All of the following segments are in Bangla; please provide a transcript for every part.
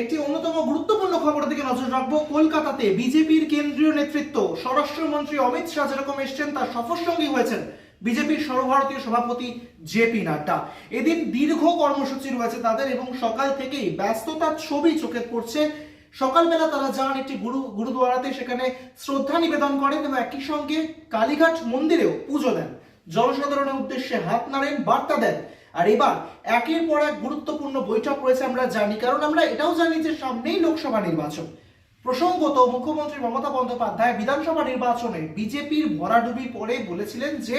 একটি অন্যতম গুরুত্বপূর্ণ খবর দিকে নজর রাখব। কলকাতাতে বিজেপির কেন্দ্রীয় নেতৃত্ব, স্বরাষ্ট্রমন্ত্রী অমিত শাহ যেরকম এসছেন, তার সফর সঙ্গী হয়েছেন বিজেপির সর্বভারতীয় সভাপতি জেপি নাড্ডা। এদিন দীর্ঘ কর্মসূচি রয়েছে তাদের এবং সকাল থেকেই ব্যস্ততার ছবি চোখে পড়ছে। সকালবেলা তারা যান একটি গুরু, গুরুদুয়ারাতে, সেখানে শ্রদ্ধা নিবেদন করেন এবং একই সঙ্গে কালীঘাট মন্দিরেও পুজো দেন। জনসাধারণের উদ্দেশ্যে হাত নাড়েন, বার্তা দেন। আর এবার একের পর এক গুরুত্বপূর্ণ বৈঠক রয়েছে আমরা জানি, কারণ আমরা এটাও জানি যে সামনেই লোকসভা নির্বাচন। প্রসঙ্গত মুখ্যমন্ত্রী মমতা বন্দ্যোপাধ্যায় বিধানসভা নির্বাচনে বিজেপির ভরাডুবি পরে বলেছিলেন যে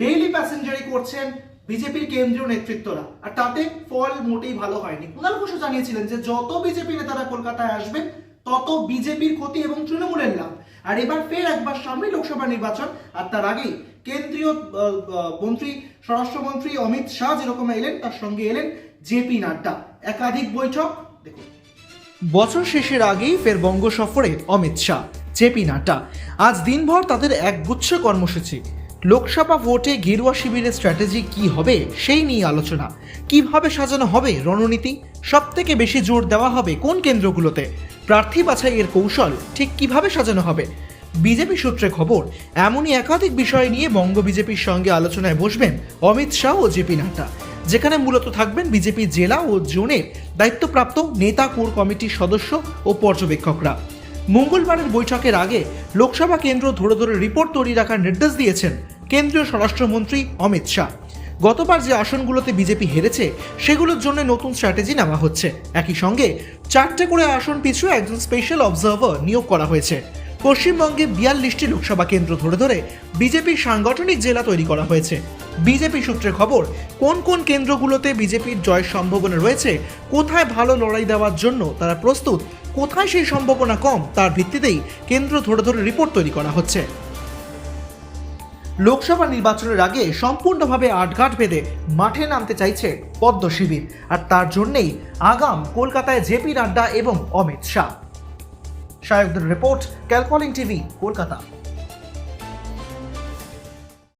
ডেইলি প্যাসেঞ্জারি করছেন বিজেপির কেন্দ্রীয় নেতৃত্বরা, আর তাতে ফল মোটেই ভালো হয়নি। কুণাল ঘোষও জানিয়েছিলেন যে যত বিজেপি নেতারা কলকাতায় আসবেন তত বিজেপির ক্ষতি এবং তৃণমূলের লাভ। আর এবার ফের একবার সামনে লোকসভা নির্বাচন, আর তার আগেই কেন্দ্রীয় মন্ত্রী, স্বরাষ্ট্রমন্ত্রী অমিত শাহ যেরকম এলেন, তার সঙ্গে এলেন জেপি নাড্ডা। একাধিক বৈঠক, দেখুন। বছর শেষের আগেই ফের বঙ্গ সফরে অমিত শাহ জেপি নাড্ডা। আজ দিনভর তাদের একগুচ্ছ কর্মসূচি। লোকসভা ভোটে গেরুয়া শিবিরের স্ট্র্যাটেজি কি হবে, সেই নিয়ে আলোচনা। কীভাবে সাজানো হবে রণনীতি? সব থেকে বেশি জোর দেওয়া হবে কোন কেন্দ্রগুলোতে? প্রার্থী বাছাইয়ের কৌশল ঠিক কীভাবে সাজানো হবে? বিজেপি সূত্রে খবর, এমনই একাধিক বিষয় নিয়ে বঙ্গ বিজেপির সঙ্গে আলোচনায় বসবেন অমিত শাহ ও জেপি নাড্ডা, যেখানে মূলত থাকবেন বিজেপি জেলা ও জোনের দায়িত্বপ্রাপ্ত নেতা কোর কমিটির সদস্য ও পর্যবেক্ষকরা। মঙ্গলবারের বৈঠকের আগে লোকসভা কেন্দ্র ধরে ধরে রিপোর্ট তৈরি রাখার নির্দেশ দিয়েছেন কেন্দ্রীয় স্বরাষ্ট্রমন্ত্রী অমিত শাহ। গতবার যে আসনগুলোতে বিজেপি হেরেছে, সেগুলোর জন্য নতুন স্ট্র্যাটেজি নেওয়া হচ্ছে। একই সঙ্গে চারটে করে আসন পিছু একজন স্পেশাল অবজার্ভার নিয়োগ করা হয়েছে। পশ্চিমবঙ্গে বিয়াল্লিশটি লোকসভা কেন্দ্র ধরে ধরে বিজেপির সাংগঠনিক জেলা তৈরি করা হয়েছে। বিজেপি সূত্রে খবর, কোন কোন কেন্দ্রগুলোতে বিজেপির জয়ের সম্ভাবনা রয়েছে, কোথায় ভালো লড়াই দেওয়ার জন্য তারা প্রস্তুত, কোথায় সেই সম্ভাবনা কম, তার ভিত্তিতেই কেন্দ্র ধরে ধরে রিপোর্ট তৈরি করা হচ্ছে। লোকসভা নির্বাচনের আগে সম্পূর্ণভাবে আটঘাট বেঁধে মাঠে নামতে চাইছে পদ্ম শিবির। আর তার জন্যেই আগাম কলকাতায় জেপি নাড্ডা এবং অমিত শাহ। সায়কদের রিপোর্ট ক্যালকলিং টিভি, কলকাতা।